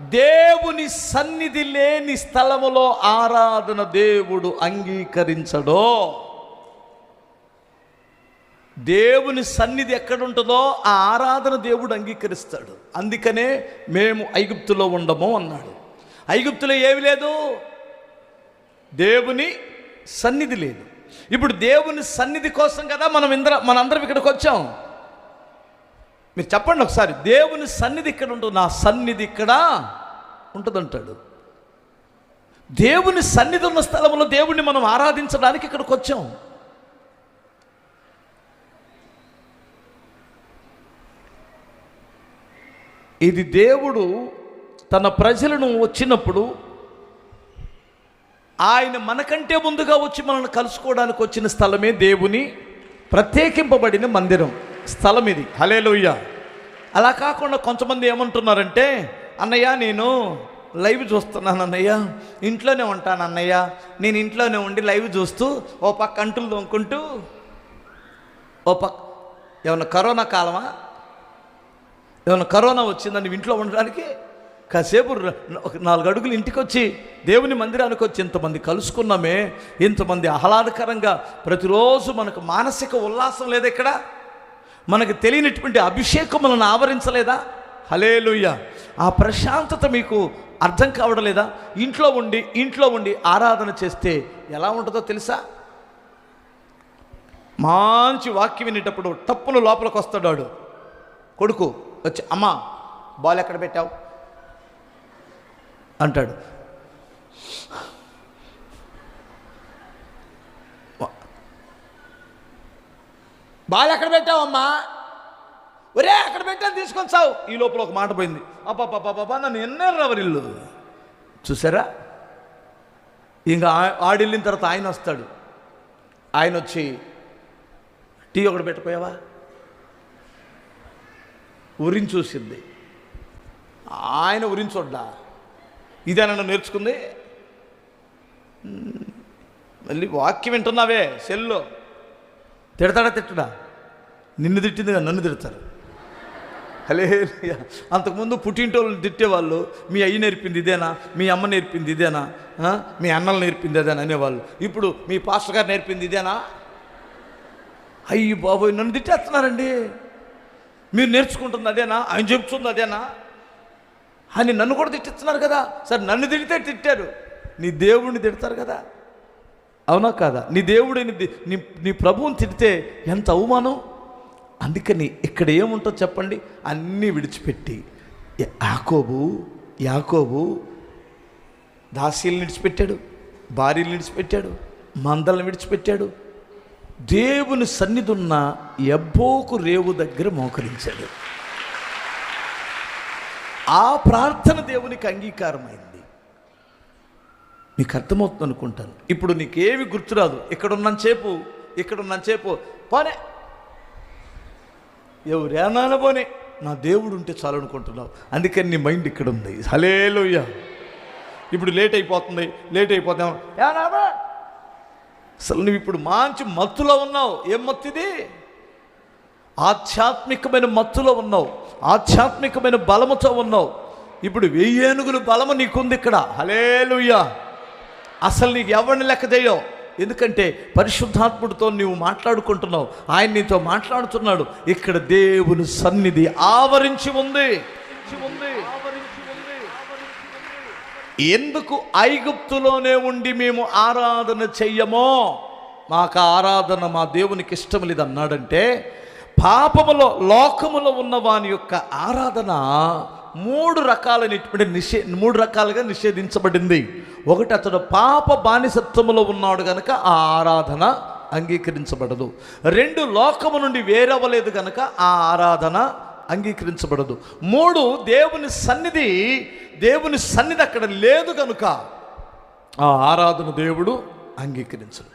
దేవుని సన్నిధి లేని స్థలములో ఆరాధన దేవుడు అంగీకరించడో దేవుని సన్నిధి ఎక్కడ ఉంటుందో ఆ ఆరాధన దేవుడు అంగీకరిస్తాడు. అందుకనే మేము ఐగుప్తులో ఉండము అన్నాడు. ఐగుప్తులో ఏమి లేదు? దేవుని సన్నిధి లేదు. ఇప్పుడు దేవుని సన్నిధి కోసం కదా మనం ఇంద్ర మనందరం ఇక్కడికి వచ్చాం. మీరు చెప్పండి ఒకసారి దేవుని సన్నిధి ఇక్కడ ఉంటుంది నా సన్నిధి ఇక్కడ ఉంటుందంటాడు. దేవుని సన్నిధి ఉన్న స్థలంలో దేవుణ్ణి మనం ఆరాధించడానికి ఇక్కడికి వచ్చాం. ఇది దేవుడు తన ప్రజలను వచ్చినప్పుడు ఆయన మనకంటే ముందుగా వచ్చి మనల్ని కలుసుకోవడానికి వచ్చిన స్థలమే దేవుని ప్రత్యేకింపబడిన మందిరం. స్థలం ఇది. హలేలుయ్య అలా కాకుండా కొంతమంది ఏమంటున్నారంటే అన్నయ్య నేను లైవ్ చూస్తున్నాను అన్నయ్య. ఇంట్లోనే ఉంటాను అన్నయ్య. నేను ఇంట్లోనే ఉండి లైవ్ చూస్తూ ఓ పక్క అంటులు తోముకుంటూ ఓ పక్క ఏమన్నా కరోనా కాలమా? ఏమైనా కరోనా వచ్చిందని ఇంట్లో ఉండడానికి కాసేపు ఒక నాలుగు అడుగులు ఇంటికి వచ్చి దేవుని మందిరానికి వచ్చి ఇంతమంది కలుసుకున్నామే. ఇంతమంది ఆహ్లాదకరంగా ప్రతిరోజు మనకు మానసిక ఉల్లాసం లేదా ఇక్కడ. మనకు తెలియనటువంటి అభిషేకం మనల్ని ఆవరించలేదా? హలేలుయ్య ఆ ప్రశాంతత మీకు అర్థం కావడం లేదా ఇంట్లో ఉండి ఇంట్లో ఉండి ఆరాధన చేస్తే ఎలా ఉంటుందో తెలుసా? మంచి వాక్యం వినేటప్పుడు టప్పును లోపలికి వస్తాడు కొడుకు వచ్చి అమ్మా బాల్ ఎక్కడ పెట్టావు? అంటాడు. బాల్ ఎక్కడ పెట్టావమ్మా? ఒరే అక్కడ పెట్టాను తీసుకొని సావు ఈ లోపల ఒక మాట పోయింది. అబ్బాబ్బాబ్బా నన్ను ఎన్నారు రవరిల్లు చూసారా? ఇంకా ఆడిల్లిన తర్వాత ఆయన వస్తాడు. ఆయన వచ్చి టీ ఒకటి పెట్టపోయావా ఉరిని చూసింది. ఆయన ఉరిని చూడ్డా? ఇదే నన్ను నేర్చుకుంది? మళ్ళీ వాక్యం వింటున్నావే సెల్లో. తిడతాడా తిట్టడా? నిన్ను తిట్టిందిగా నన్ను తిడతారు. హలే అంతకుముందు పుట్టింటోళ్ళని తిట్టేవాళ్ళు మీ అయ్యి నేర్పింది ఇదేనా మీ అమ్మ నేర్పింది ఇదేనా? మీ అన్నలు నేర్పింది ఇదేనా అనేవాళ్ళు. ఇప్పుడు మీ పాస్టర్ గారు నేర్పింది ఇదేనా? అయ్యి బాబోయ్ నన్ను తిట్టేస్తున్నారండి. మీరు నేర్చుకుంటుంది అదేనా? ఆయన చెప్తుంది అదేనా? అని నన్ను కూడా తిట్టిస్తున్నారు కదా. సరే నన్ను తిడితే తిట్టారు. నీ దేవుడిని తిడతారు కదా. అవునా కాదా? నీ దేవుడిని నీ నీ ప్రభువుని తిడితే ఎంత అవమానం? అందుకని ఇక్కడ ఏముంటుందో చెప్పండి. అన్నీ విడిచిపెట్టి. యాకోబు యాకోబు దాసీలను విడిచిపెట్టాడు భార్యలు విడిచిపెట్టాడు మందలను విడిచిపెట్టాడు. దేవుని సన్నిధి ఉన్న ఎబ్బోకు రేవు దగ్గర మోకరించాడు. ఆ ప్రార్థన దేవునికి అంగీకారమైంది. నీకు అర్థమవుతుంది అనుకుంటాను ఇప్పుడు నీకేమి గుర్తురాదు. ఇక్కడ ఉన్నంతసేపు ఇక్కడ ఉన్నంతసేపు పోనే ఎవరేనా పోనే. నా దేవుడు ఉంటే చాలు అనుకుంటున్నావు అందుకని నీ మైండ్ ఇక్కడ ఉంది హలేలుయ్య ఇప్పుడు లేట్ అయిపోతుంది లేట్ అయిపోతాం ఏనాబా అసలు నువ్వు ఇప్పుడు మంచి మత్తులో ఉన్నావు. ఏం మత్తిది? ఆధ్యాత్మికమైన మత్తులో ఉన్నావు. ఆధ్యాత్మికమైన బలముతో ఉన్నావు. ఇప్పుడు వెయ్యి బలము నీకుంది ఇక్కడ. హలేలుయ్యా అసలు నీకు ఎవరిని లెక్క చేయవు ఎందుకంటే పరిశుద్ధాత్ముడితో నువ్వు మాట్లాడుకుంటున్నావు. ఆయన నీతో మాట్లాడుతున్నాడు. ఇక్కడ దేవుని సన్నిధి ఆవరించి ఉంది. ఎందుకు ఐగుప్తులోనే ఉండి మేము ఆరాధన చెయ్యమో? మాకు ఆరాధన మా దేవునికి ఇష్టం లేదు అన్నాడంటే పాపములో లోకములో ఉన్న వాని యొక్క ఆరాధన మూడు రకాలైనటువంటి నిషే మూడు రకాలుగా నిషేధించబడింది. ఒకటి అతడు పాప బానిసత్వములో ఉన్నాడు కనుక ఆ ఆరాధన అంగీకరించబడదు. రెండు లోకము నుండి వేరవ్వలేదు కనుక ఆ ఆరాధన అంగీకరించబడదు. మూడు దేవుని సన్నిధి దేవుని సన్నిధి అక్కడ లేదు కనుక ఆ ఆరాధన దేవుడు అంగీకరించడు.